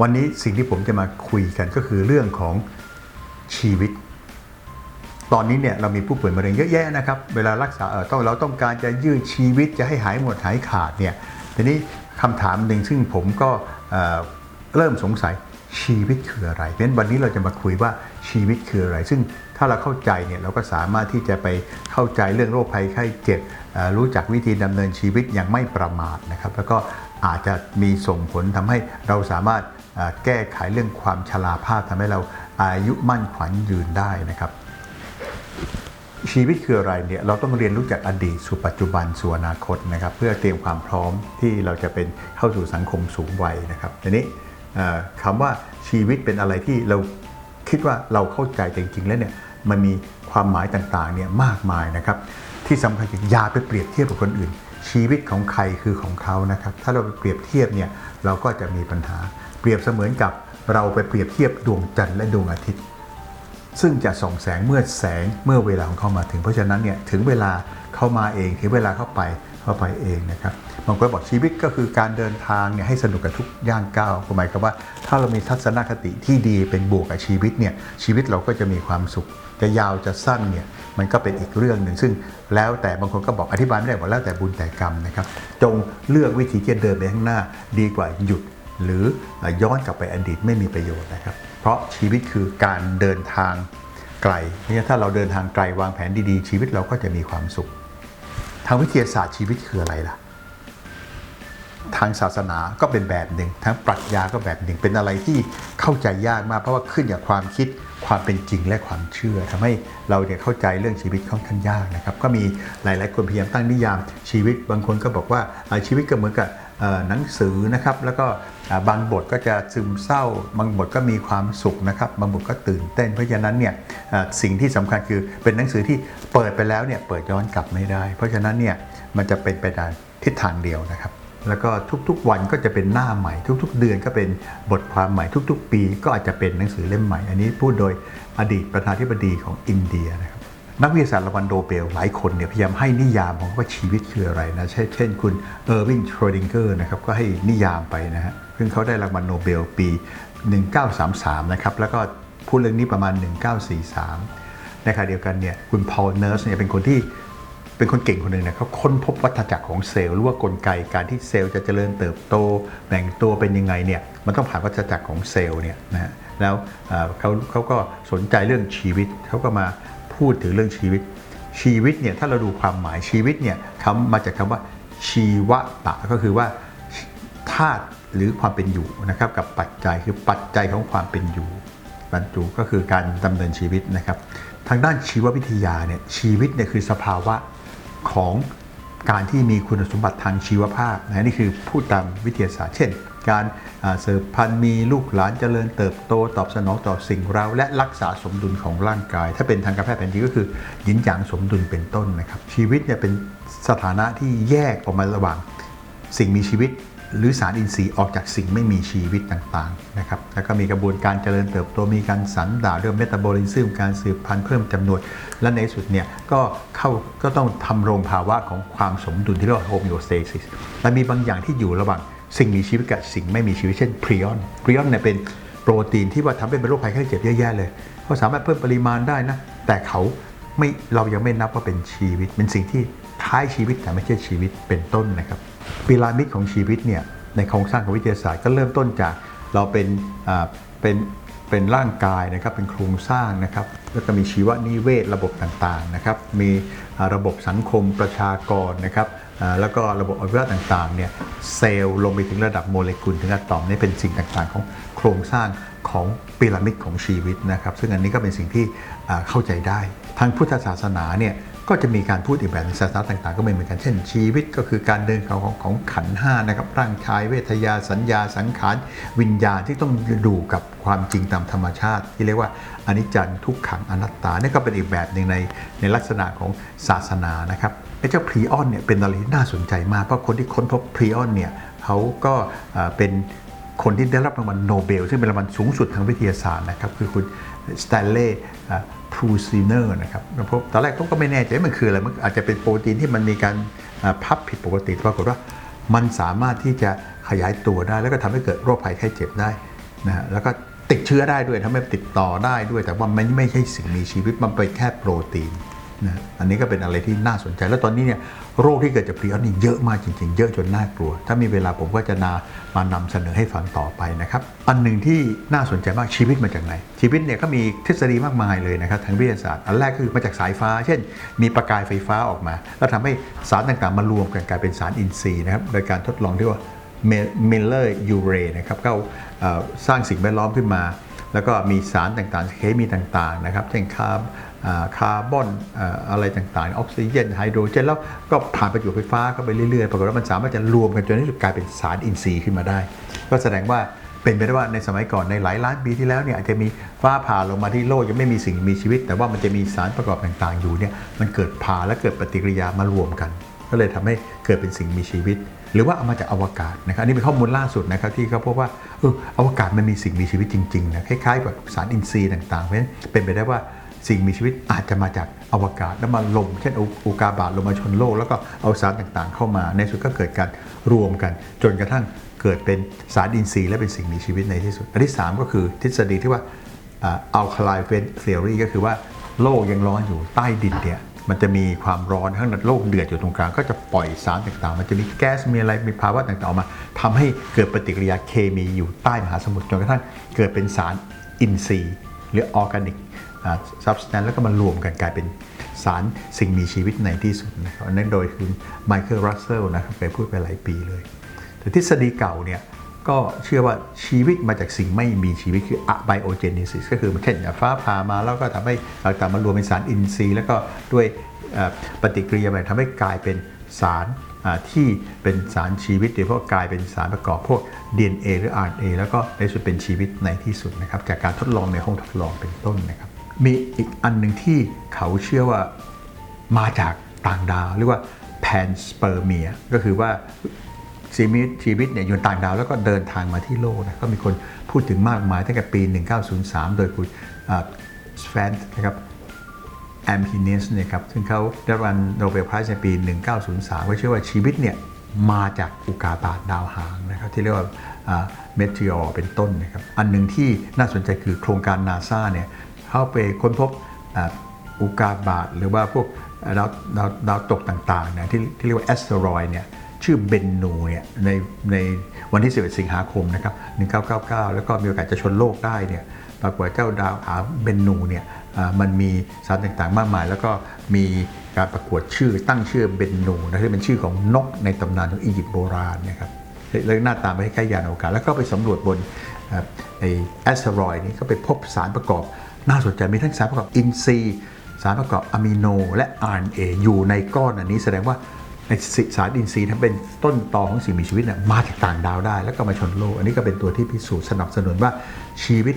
วันนี้สิ่งที่ผมจะมาคุยกันก็คือเรื่องของชีวิต ตอนนี้เนี่ยเรามีผู้ป่วยมะเร็งเยอะแยะนะครับ เวลารักษาเออต้องเราต้องการจะยืดชีวิตจะให้หายหมดหายขาดเนี่ยทีนี้คำถามหนึ่งซึ่งผมก็เเริ่มสงสัยชีวิตคืออะไร เพราะฉะนั้นวันนี้เราจะมาคุยว่าชีวิตคืออะไร ซึ่งถ้าเราเข้าใจเนี่ยเราก็สามารถที่จะไปเข้าใจเรื่องโรคภัยไข้เจ็บรู้จักวิธีดำเนินชีวิตอย่างไม่ประมาทนะครับ แล้วก็อาจจะมีส่งผลทำให้เราสามารถ แก้ไขเรื่องความชราภาพทำให้เราอายุมั่นขวัญยืนได้นะครับ ชีวิตคืออะไรเนี่ยเราต้องเรียนรู้จากอดีตสู่ปัจจุบันสู่อนาคตนะครับ เพื่อเตรียมความพร้อมที่เราจะเป็นเข้าสู่สังคมสูงวัยนะครับทีนี้คำว่าชีวิตเป็นอะไรที่เราคิดว่าเราเข้าใจจริง ๆ แล้วเนี่ยมันมีความหมายต่างๆเนี่ยมากมายนะครับ ที่สำคัญคืออย่าไปเปรียบเทียบกับคนอื่น ชีวิตของใครคือของเขานะครับ ถ้าเราไปเปรียบเทียบเนี่ยเราก็จะมีปัญหา เปรียบเสมือนกับเราไปเปรียบเทียบดวงจันทร์และดวงอาทิตย์ ซึ่งจะส่องแสงเมื่อแสงเมื่อเวลาของเขามาถึงเพราะฉะนั้นเนี่ยถึงเวลาเข้ามาเองถึงเวลาเข้าไปเข้าไปเองนะครับบางคนบอกชีวิตก็คือการเดินทางเนี่ยให้สนุกกับทุกย่างก้าวหมายความว่า ถ้าเรามีทัศนคติที่ดีเป็นบวกกับชีวิตเนี่ยชีวิตเราก็จะมีความสุขจะยาวจะสั้นเนี่ยมันก็เป็นอีกเรื่องหนึ่งซึ่งแล้วแต่บางคนก็บอกอธิบายไม่ได้บอกแล้วแต่บุญแต่กรรมนะครับ จงเลือกวิธีที่จะเดินไปข้างหน้าดีกว่าหยุด หรือย้อนกลับไปอดีตไม่มีประโยชน์นะครับ เพราะชีวิตคือการเดินทางไกลเพราะฉะนั้นถ้าเราเดินทางไกลวางแผนดีๆ ชีวิตเราก็จะมีความสุข ทางวิทยาศาสตร์ชีวิตคืออะไรล่ะ ทางศาสนาก็เป็นแบบหนึ่ง ทั้งปรัชญาก็แบบหนึ่ง เป็นอะไรที่เข้าใจยากมาก เพราะว่าขึ้นกับความคิด ความเป็นจริงและความเชื่อทำให้เราเนี่ยเข้าใจเรื่องชีวิตค่อนข้างยากนะครับ ก็มีหลาย ๆ คนพยายามตั้งนิยามชีวิต บางคนก็บอกว่าชีวิตก็เหมือนกับหนังสือนะครับ แล้วก็บางบทก็จะซึมเศร้า บางบทก็มีความสุขนะครับ บางบทก็ตื่นเต้น เพราะฉะนั้นเนี่ยสิ่งที่สำคัญคือเป็นหนังสือที่เปิดไปแล้วเนี่ยเปิดย้อนกลับไม่ได้ เพราะฉะนั้นเนี่ยมันจะเป็นไปในทิศทางเดียวนะครับ แล้วก็ทุกๆวันก็จะเป็นหน้าใหม่ ทุก ๆ เดือนก็เป็นบทความใหม่ทุก ๆ ปีก็อาจจะเป็นหนังสือเล่มใหม่ อันนี้พูดโดยอดีตประธานาธิบดีของอินเดียนะครับนักวิทยาศาสตร์รางวัลโนเบลหลายคนเนี่ยพยายามให้นิยามของว่าชีวิตคืออะไรนะเช่นคุณเออร์วิงโชรดิงเกอร์นะครับก็ให้นิยามไปนะฮะซึ่งเขาได้รางวัลโนเบลปี 1933 นะครับแล้วก็พูดเรื่องนี้ประมาณ 1943 ในขณะเดียวกันเนี่ยคุณพอลเนิร์สเนี่ยเป็นคนที่ เป็นคนเก่งคนหนึ่งนะเขาค้นพบวัฏจักรของเซลล์หรือว่ากลไกการที่เซลล์จะเจริญเติบโตแบ่งตัวเป็นยังไงเนี่ยมันต้องผ่านวัฏจักรของเซลล์เนี่ยนะฮะแล้วเขาเขาก็สนใจเรื่องชีวิตเขาก็มาพูดถึงเรื่องชีวิต ชีวิตเนี่ยถ้าเราดูความหมายชีวิตเนี่ยคำมาจากคำว่าชีวตะก็คือว่าธาตุหรือความเป็นอยู่นะครับกับปัจจัยคือปัจจัยของความเป็นอยู่บรรจุก็คือการดำเนินชีวิตนะครับ ทางด้านชีววิทยาเนี่ยชีวิตเนี่ยคือสภาวะ ของการที่มีคุณสมบัติทางชีวภาพนะนี่คือพูดตามวิทยาศาสตร์ เช่น การเสริมพันธุ์มีลูกหลานเจริญเติบโตตอบสนองต่อสิ่งเราและรักษาสมดุลของร่างกาย ถ้าเป็นทางการแพทย์แผนจีก็คือหยินหยางสมดุลเป็นต้นนะครับชีวิตเนี่ยเป็นสถานะที่แยกออกมาระหว่างสิ่งมีชีวิต หรือสารอินทรีย์ออกจากสิ่งไม่มีชีวิตต่างๆนะครับ แล้วก็มีกระบวนการเจริญเติบโต มีการสันดาเรื่องเมตาบอลิซึมการสืบพันธุ์เพิ่มจำนวน และในสุดเนี่ยก็เข้าก็ต้องทำรงภาวะของความสมดุลที่เรียกว่าโฮมิโอสเตซิสและมีบางอย่างที่อยู่ระหว่างสิ่งมีชีวิตกับสิ่งไม่มีชีวิตเช่นพรีออนพรีออนเนี่ยเป็นโปรตีนที่ว่าทำให้เป็นโรคภัยไข้เจ็บเยอะแยะเลยเขาสามารถเพิ่มปริมาณได้นะ แต่เขาไม่เรายังไม่นับว่าเป็นชีวิต เป็นสิ่งที่คล้ายชีวิตแต่ไม่ใช่ชีวิตเป็นต้นนะครับ พีระมิดของชีวิตเนี่ยในโครงสร้างของวิทยาศาสตร์ก็เริ่มต้นจากเราเป็นเป็นเป็นร่างกายนะครับเป็นโครงสร้างนะครับแล้วก็มีชีวนิเวศระบบต่างๆนะครับมีระบบสังคมประชากรนะครับแล้วก็ระบบอวัยวะต่างๆเนี่ยเซลล์ลงไปถึงระดับโมเลกุลถึงอะตอมนี่เป็นสิ่งต่างๆ ของโครงสร้างของพีระมิดของชีวิตนะครับ ซึ่งอันนี้ก็เป็นสิ่งที่เข้าใจได้ ทางพุทธศาสนาเนี่ย ก็จะมีการพูดอีกแบบในศาสนาต่าง ๆ ก็ไม่เหมือนกันเช่นชีวิตก็คือการเดินของของของขันห้านะครับร่างกายเวทยาสัญญาสังขารวิญญาณที่ต้องดูกับความจริงตามธรรมชาติ ที่เรียกว่าอนิจจังทุกขังอนัตตานี่ก็เป็นอีกแบบหนึ่งในในลักษณะของศาสนานะครับไอ้เจ้าพรีออนเนี่ยเป็นอะไรที่น่าสนใจมากเพราะคนที่ค้นพบพรีออนเนี่ยเขาก็เป็น คนที่ได้รับรางวัลโนเบล ซึ่งเป็นรางวัลสูงสุดทางวิทยาศาสตร์นะครับ คือคุณสแตนเลย์พรูซีเนอร์นะครับแล้วพบตอนแรกเขาก็ไม่แน่ใจว่มันคืออะไร มันอาจจะเป็นโปรตีนที่มันมีการพับผิดปกติปรากฏว่ามันสามารถที่จะขยายตัวได้ แล้วก็ทำให้เกิดโรคภัยไข้เจ็บได้นะฮะแล้วก็ติดเชื้อได้ด้วยทำให้ติดต่อได้ด้วย แต่ว่ามันไม่ใช่สิ่งมีชีวิตมันเป็นแค่โปรตีน นะอันนี้ก็เป็นอะไรที่น่าสนใจ แล้วตอนนี้เนี่ยโรคที่เกิดจากพรีออสนี่เยอะมากจริง ๆ เยอะจนน่ากลัว ถ้ามีเวลาผมก็จะนามานำเสนอให้ฟังต่อไปนะครับ อันหนึ่งที่น่าสนใจมากชีวิตมาจากไหน ชีวิตเนี่ยก็มีทฤษฎีมากมายเลยนะครับทางวิทยาศาสตร์ อันแรกคือมาจากสายฟ้า เช่น มีประกายไฟฟ้าออกมา แล้วทำให้สารต่างๆมารวมกันกลายเป็นสารอินทรีย์นะครับโดยการทดลองที่ว่าเมลเลอร์ยูเรนะครับก็สร้างสิ่งแวดล้อมขึ้นมา แล้วก็มีสารต่างๆ เคมีต่างๆนะครับ เช่นคาร์บอ่าคาร์บอนอะไรต่างๆ ออกซิเจนไฮโดรเจน แล้วก็ผ่านประจุไฟฟ้าเข้าไปเรื่อยๆ ปรากฏว่ามันสามารถจะรวมกันจนในที่สุดกลายเป็นสารอินทรีย์ขึ้นมาได้ ก็แสดงว่าเป็นไปได้ว่าในสมัยก่อนในหลายล้านปีที่แล้วเนี่ยอาจจะมีฟ้าผ่าลงมาที่โลกยังไม่มีสิ่งมีชีวิต แต่ว่ามันจะมีสารประกอบต่างๆ อยู่เนี่ยมันเกิดผ่าและเกิดปฏิกิริยามารวมกัน ก็เลยทำให้เกิดเป็นสิ่งมีชีวิต หรือว่าเอามาจากอวกาศนะครับอันนี้เป็นข้อมูลล่าสุดนะครับที่เขาพบว่าเอออวกาศมันมีสิ่งมีชีวิตจริงๆนะคล้ายๆกับสารอินทรีย์ต่างๆ เพราะฉะนั้นเป็นไปได้ว่าสิ่งมีชีวิตอาจจะมาจากอวกาศแล้วมาลงเช่นอุกาบาตลงมาชนโลก แล้วก็เอาสารต่างๆ เข้ามา ในสุดก็เกิดการรวมกัน จนกระทั่งเกิดเป็นสารอินทรีย์และเป็นสิ่งมีชีวิตในที่สุด อันที่ 3 ก็คือทฤษฎีที่ว่าอัลคาไลเฟนเทอรีก็คือว่าโลกยังร้อนอยู่ใต้ดินเนี่ย มันจะมีความร้อนข้างในโลกเดือดอยู่ตรงกลางก็จะปล่อยสารต่างๆ มันจะมีแก๊สมีอะไรมีภาวะต่างๆออกมาทำให้เกิดปฏิกิริยาเคมีอยู่ใต้มหาสมุทรจนกระทั่งเกิดเป็นสารอินทรีย์หรือออร์แกนิกซับสแตนแล้วก็มารวมกันกลายเป็นสารสิ่งมีชีวิตในที่สุดนะครับอันนั้นโดยคุณไมเคิลรัสเซลนะครับเคยพูดไปหลายปีเลย แต่ทฤษฎีเก่าเนี่ย ก็เชื่อว่าชีวิตมาจากสิ่งไม่มีชีวิตคือ abiogenesis ก็คือเช่นฟ้าผ่ามาแล้วก็ทำให้ต่างๆมารวมเป็นสารอินทรีย์ แล้วก็ด้วยปฏิกิริยาใหม่ทำให้กลายเป็นสารที่เป็นสารชีวิตโดยเฉพาะกลายเป็นสารประกอบพวก DNA หรือ RNA แล้วก็ในสุดเป็นชีวิตในที่สุดนะครับ จากการทดลองในห้องทดลองเป็นต้นนะครับ มีอีกอันหนึ่งที่เขาเชื่อว่ามาจากต่างดาวเรียกว่า panspermia ก็คือว่า ชีวิตชีวิตเนี่ยอยู่ต่างดาวแล้วก็เดินทางมาที่โลกนะก็มีคนพูดถึงมากมายตั้งแต่ปี 1903 โดยคุณสแฟนนะครับแอมฮินเนสเนี่ยครับซึ่งเขาได้รับโนเบลไพรส์ในปี 1903ก็เชื่อว่าชีวิตเนี่ยมาจากอุกาบาตดาวหางนะครับที่เรียกว่าเมทิออร์เป็นต้นนะครับอันหนึ่งที่น่าสนใจคือโครงการนาซาเนี่ยเข้าไปค้นพบอ,อุกาบาตหรือว่าพวกดาวดาวดาวตกต่างๆนะที่ที่เรียกว่าแอสเตรอยเนี่ย ชื่อเบนนูเนี่ยในในวันที่ 11 สิงหาคมนะครับ 1999 แล้วก็มีโอกาสจะชนโลกได้เนี่ยปรากฏว่าเจ้าดาวอาเบนนูเนี่ยมันมีสารต่างๆ มากมาย แล้วก็มีการประกวดชื่อตั้งชื่อเบนนูนะที่เป็นชื่อของนกในตำนานของอียิปต์โบราณนะครับแล้วหน้าตาไม่คล้ยๆยานอวกาศแล้วก็ไปสำรวจบนไอแอสเทรอยนี้ก็ไปพบสารประกอบ น่าสนใจมีทั้งสารประกอบอินทรีย์สารประกอบอะมิโนและ RNA อยู่ในก้อนอันนี้แสดงว่า ในสารอินทรีย์ทั้งเป็นต้นตอของสิ่งมีชีวิตเนี่ยมาจากต่างดาวได้ แล้วก็มาชนโลก อันนี้ก็เป็นตัวที่พิสูจน์สนับสนุนว่าชีวิต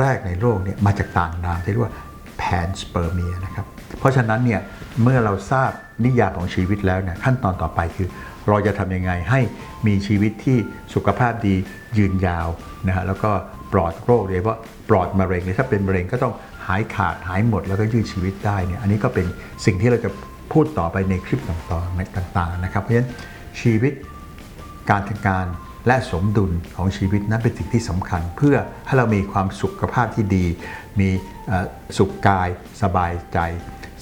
แรกในโลกเนี่ยมาจากต่างดาวที่เรียกว่าแพนสเปอร์เมียนะครับเพราะฉะนั้นเนี่ยเมื่อเราทราบนิยามของชีวิตแล้วเนี่ยขั้นตอนต่อไปคือ เราจะทำยังไงให้มีชีวิตที่สุขภาพดียืนยาวนะฮะแล้วก็ปลอดโรคโดยเฉพาะปลอดมะเร็งหรือถ้าเป็นมะเร็งก็ต้องหายขาดหายหมดแล้วก็ยืดชีวิตได้เนี่ยอันนี้ก็เป็นสิ่งที่เราจะ พูดต่อไปในคลิปต่างๆต่างๆนะครับเพราะฉะนั้นชีวิตการจัดการและสมดุลของชีวิตนั้นเป็นสิ่งที่สำคัญ เพื่อให้เรามีความสุขภาพที่ดี มีสุขกายสบายใจ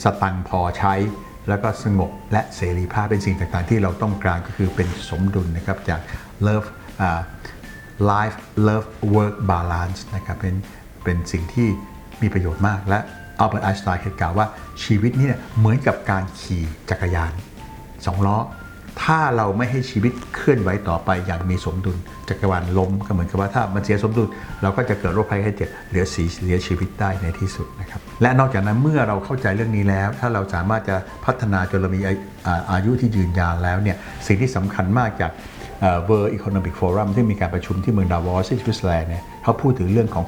สตังค์พอใช้ แล้วก็สงบและเสรีภาพเป็นสิ่งต่างๆ ที่เราต้องการก็คือเป็นสมดุลนะครับจาก love life love work balance นะครับเป็นเป็นสิ่งที่มีประโยชน์มากและ อัลเบิร์ตไอน์สไตน์เคยกล่าวว่าชีวิตนี้เนี่ยเหมือนกับการขี่จักรยานสองล้อ ถ้าเราไม่ให้ชีวิตเคลื่อนไหวต่อไปอย่างมีสมดุลจักรวาลล้มก็เหมือนกับว่าถ้ามันเสียสมดุล เราก็จะเกิดโรคภัยไข้เจ็บเหลือสีเสียชีวิตได้ในที่สุดนะครับและนอกจากนั้นเมื่อเราเข้าใจเรื่องนี้แล้ว ถ้าเราสามารถจะพัฒนาจนเรามีอายุที่ยืนยาวแล้วเนี่ยสิ่งที่สำคัญมากจากเอ่อ World Economic Forum ที่มีการประชุมที่เมืองดาวอสที่สวิตเซอร์แลนด์เนี่ยเขาพูดถึงเรื่องของ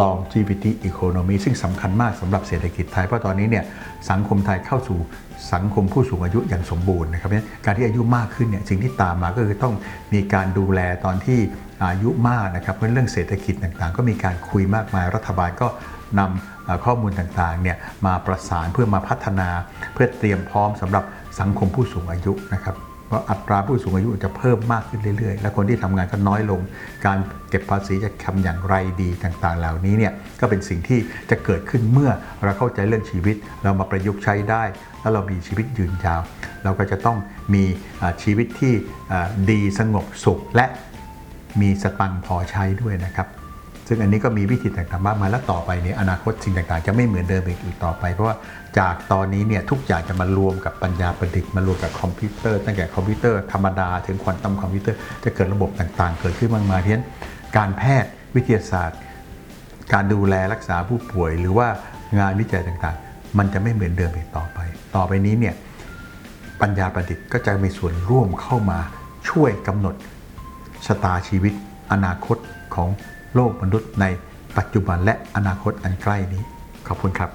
longevity economy ซึ่งสำคัญมากสำหรับเศรษฐกิจไทย เพราะตอนนี้เนี่ยสังคมไทยเข้าสู่สังคมผู้สูงอายุอย่างสมบูรณ์นะครับเนั้นการที่อายุมากขึ้นเนี่ยสิ่งที่ตามมาก็คือต้องมีการดูแลตอนที่อายุมากนะครับเพราะเรื่องเศรษฐกิจต่างๆ ก็มีการคุยมากมายรัฐบาลก็นำข้อมูลต่างๆเนี่ยมาประสานเพื่อมาพัฒนา เพื่อเตรียมพร้อมสำหรับสังคมผู้สูงอายุนะครับ เพราะอัตราผู้สูงอายุจะเพิ่มมากขึ้นเรื่อย ๆ และคนที่ทำงานก็น้อยลง การเก็บภาษีจะทำอย่างไรดีต่างๆ เหล่านี้เนี่ยก็เป็นสิ่งที่จะเกิดขึ้นเมื่อเราเข้าใจเรื่องชีวิต เรามาประยุกต์ใช้ได้ แล้วเรามีชีวิตยืนยาว เราก็จะต้องมีชีวิตที่ดีสงบสุขและมีสตังพอใช้ด้วยนะครับ ซึ่งอันนี้ก็มีวิธีต่างๆมากมายและต่อไปเนี่ยอนาคตสิ่งต่างๆ จะไม่เหมือนเดิมอีกต่อไป เพราะว่าจากตอนนี้เนี่ยทุกอย่างจะมารวมกับปัญญาประดิษฐ์มารวมกับคอมพิวเตอร์ ตั้งแต่คอมพิวเตอร์ธรรมดาถึงควอนตัมคอมพิวเตอร์จะเกิดระบบต่างๆ เกิดขึ้นมากมายเพราะฉะนั้นการแพทย์วิทยาศาสตร์ การดูแลรักษาผู้ป่วย หรือว่างานวิจัยต่างๆ มันจะไม่เหมือนเดิมอีกต่อไป ต่อไปนี้เนี่ยปัญญาประดิษฐ์ก็จะมีส่วนร่วมเข้ามาช่วยกำหนดชะตาชีวิตอนาคตของ โลกมนุษย์ในปัจจุบันและอนาคตอันใกล้นี้ ขอบคุณครับ